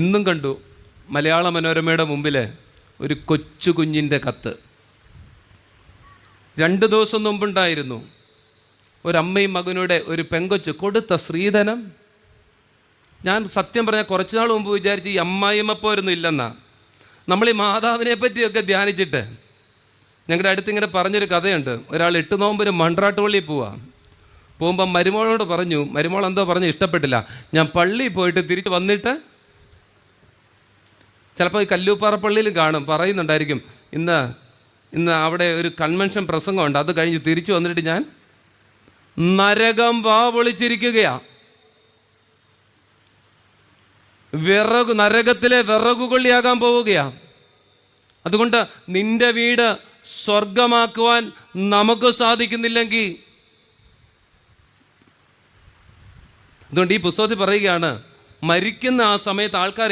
ഇന്നും കണ്ടു മലയാള മനോരമയുടെ മുമ്പിൽ ഒരു കൊച്ചു കുഞ്ഞിന്റെ കത്ത്. രണ്ട് ദിവസം മുമ്പുണ്ടായിരുന്നു ഒരമ്മയും മകനൂടെ ഒരു പെങ്കൊച്ച് കൊടുത്ത സ്ത്രീധനം. ഞാൻ സത്യം പറഞ്ഞാൽ കുറച്ച് നാൾ മുമ്പ് വിചാരിച്ച് ഈ അമ്മായിമ്മപ്പോരൊന്നും ഇല്ലെന്നാ. നമ്മൾ ഈ മാതാവിനെ പറ്റിയൊക്കെ ധ്യാനിച്ചിട്ട് ഞങ്ങളുടെ അടുത്ത് ഇങ്ങനെ പറഞ്ഞൊരു കഥയുണ്ട്. ഒരാൾ എട്ട് നോമ്പിന് മൺട്രാട്ടുപള്ളിയിൽ പോവാ. പോകുമ്പം മരുമോളോട് പറഞ്ഞു മരുമോൾ എന്തോ പറഞ്ഞു ഇഷ്ടപ്പെട്ടില്ല. ഞാൻ പള്ളിയിൽ പോയിട്ട് തിരിച്ച് വന്നിട്ട് ചിലപ്പോൾ ഈ കല്ലൂപ്പാറ പള്ളിയിലും കാണും പറയുന്നുണ്ടായിരിക്കും ഇന്ന് ഇന്ന് അവിടെ ഒരു കൺവെൻഷൻ പ്രസംഗമുണ്ട് അത് കഴിഞ്ഞ് തിരിച്ചു വന്നിട്ട് ഞാൻ നരകം വാ പൊളിച്ചിരിക്കുകയാ വിറകു നരകത്തിലെ വിറകുകൊള്ളിയാകാൻ പോവുകയാ. അതുകൊണ്ട് നിന്റെ വീട് സ്വർഗമാക്കുവാൻ നമുക്ക് സാധിക്കുന്നില്ലെങ്കിൽ. അതുകൊണ്ട് ഈ പുസ്തകത്തിൽ പറയുകയാണ് മരിക്കുന്ന ആ സമയത്ത് ആൾക്കാർ